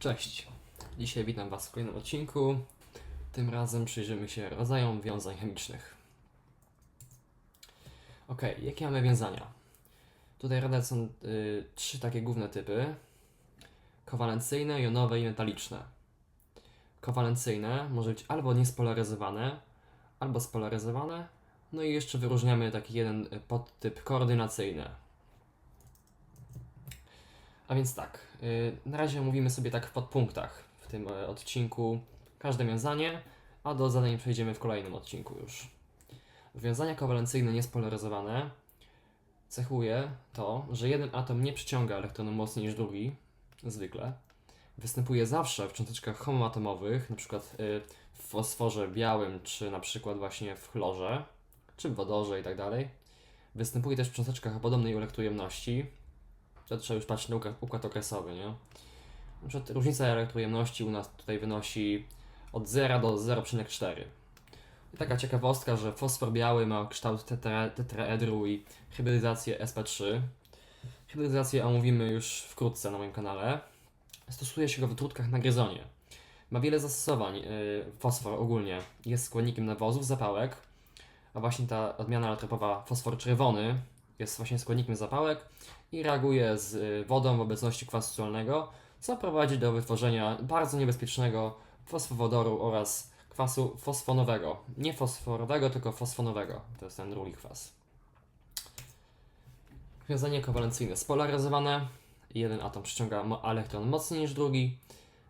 Cześć. Dzisiaj witam Was w kolejnym odcinku. Tym razem przyjrzymy się rodzajom wiązań chemicznych. Ok, jakie mamy wiązania? Tutaj rada są y, trzy takie główne typy: kowalencyjne, jonowe i metaliczne. Kowalencyjne może być albo niespolaryzowane, albo spolaryzowane. No i jeszcze wyróżniamy taki jeden podtyp koordynacyjny. A więc tak, y, na razie mówimy sobie tak w podpunktach w tym e, odcinku każde wiązanie, a do zadań przejdziemy w kolejnym odcinku już. Wiązania kowalencyjne niespolaryzowane cechuje to, że jeden atom nie przyciąga elektronu mocniej niż drugi, zwykle. Występuje zawsze w cząsteczkach homoatomowych, np. y, w fosforze białym, czy przykład właśnie w chlorze, czy w wodorze i tak. Występuje też w cząsteczkach o podobnej elektrojemności, to trzeba już patrzeć na układ, układ okresowy, nie? Na przykład różnica elektrojemności u nas tutaj wynosi od 0 do 0,4. I taka ciekawostka, że fosfor biały ma kształt tetra, tetraedru i hybrydyzację sp3. Hybrydyzację omówimy już wkrótce na moim kanale. Stosuje się go w trutkach na gryzonie. Ma wiele zastosowań, yy, fosfor ogólnie. Jest składnikiem nawozów, zapałek, a właśnie ta odmiana altropowa fosfor czerwony jest właśnie składnikiem zapałek i reaguje z y, wodą w obecności kwasu solnego, co prowadzi do wytworzenia bardzo niebezpiecznego fosfowodoru oraz kwasu fosfonowego. Nie fosforowego, tylko fosfonowego. To jest ten drugi kwas. Wiązanie kowalencyjne spolaryzowane. Jeden atom przyciąga elektron mocniej niż drugi,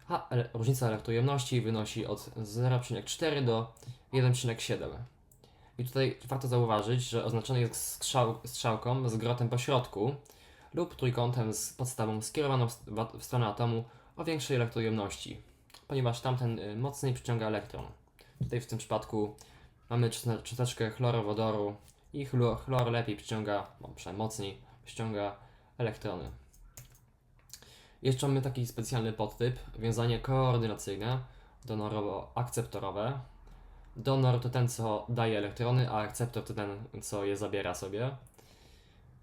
a różnica elektrojemności wynosi od 0,4 do 1,7. I tutaj warto zauważyć, że oznaczony jest strzał, strzałką z grotem po środku lub trójkątem z podstawą skierowaną w, stronę atomu o większej elektrojemności, ponieważ tamten y, mocniej przyciąga elektron. Tutaj w tym przypadku mamy cząsteczkę chlorowodoru i chlor, chlor lepiej przyciąga, no przynajmniej mocniej przyciąga elektrony. Jeszcze mamy taki specjalny podtyp, wiązanie koordynacyjne, donorowo-akceptorowe. Donor to ten, co daje elektrony, a akceptor to ten, co je zabiera sobie.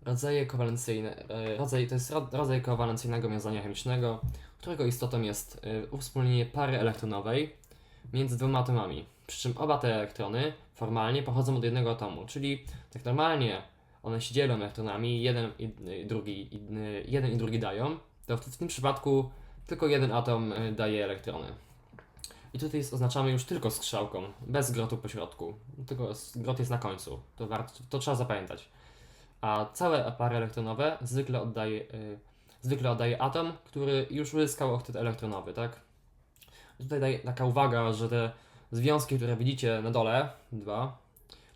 Rodzaje kowalencyjne, e, rodzaj, to jest ro- rodzaj kowalencyjnego wiązania chemicznego, którego istotą jest e, uwspólnienie pary elektronowej między dwoma atomami. Przy czym oba te elektrony formalnie pochodzą od jednego atomu, czyli tak normalnie one się dzielą elektronami, jeden i drugi, jeden i drugi dają, to w, w tym przypadku tylko jeden atom e, daje elektrony. I tutaj jest, oznaczamy już tylko strzałką, bez grotu po środku. Tylko grot jest na końcu. To, warto, to trzeba zapamiętać. A całe pary elektronowe zwykle oddaje, y, zwykle oddaje atom, który już uzyskał oktet elektronowy, tak? Tutaj daje taka uwaga, że te związki, które widzicie na dole, dwa,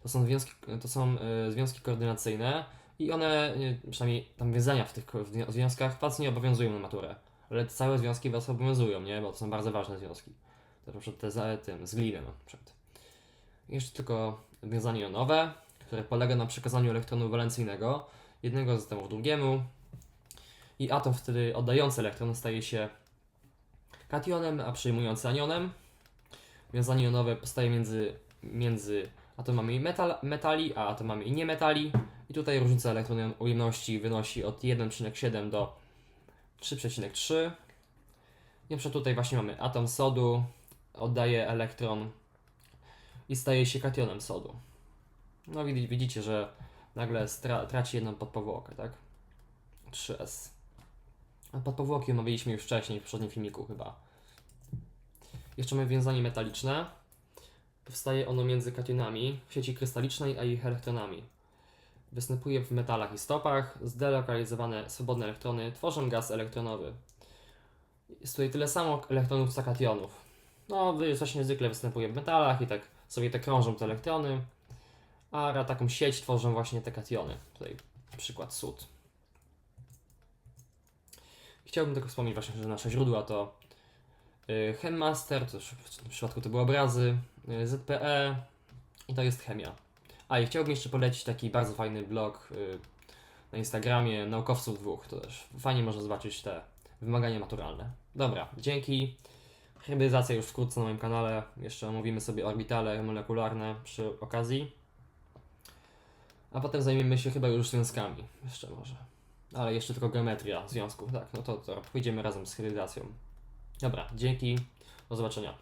to są związki, to są y, związki koordynacyjne i one, y, przynajmniej tam wiązania w tych w zwią- związkach was nie obowiązują na maturę. Ale całe związki was obowiązują, nie? Bo to są bardzo ważne związki. To przykład te z tym, z glinem na przykład. Jeszcze tylko wiązanie jonowe, które polega na przekazaniu elektronu walencyjnego jednego z atomów drugiemu i atom wtedy oddający elektron staje się kationem, a przyjmujący anionem. Wiązanie jonowe powstaje między, między atomami metal, metali a atomami niemetali i tutaj różnica elektron ujemności wynosi od 1,7 do 3,3. I na przykład tutaj właśnie mamy atom sodu, oddaje elektron i staje się kationem sodu. No widzi- widzicie, że nagle traci jedną podpowłokę, tak? 3S. A podpowłoki omawialiśmy już wcześniej, w poprzednim filmiku chyba. Jeszcze mamy wiązanie metaliczne. Powstaje ono między kationami w sieci krystalicznej a ich elektronami. Występuje w metalach i stopach. Zdelokalizowane swobodne elektrony tworzą gaz elektronowy. Jest tutaj tyle samo elektronów co kationów. No, właśnie zwykle występuje w metalach i tak sobie te krążą te elektrony, a taką sieć tworzą właśnie te kationy. Tutaj przykład sód. Chciałbym tylko wspomnieć właśnie, że nasze źródła to y, Chemmaster, to już w tym przypadku to były obrazy, y, ZPE i to jest chemia. A i chciałbym jeszcze polecić taki bardzo fajny blog y, na Instagramie naukowców dwóch. To też fajnie można zobaczyć te wymagania maturalne. Dobra, dzięki. Hybrydyzacja już wkrótce na moim kanale. Jeszcze omówimy sobie orbitale molekularne przy okazji. A potem zajmiemy się chyba już związkami. Jeszcze może. Ale jeszcze tylko geometria związków, tak. No to, to pójdziemy razem z hybrydyzacją. Dobra, dzięki. Do zobaczenia.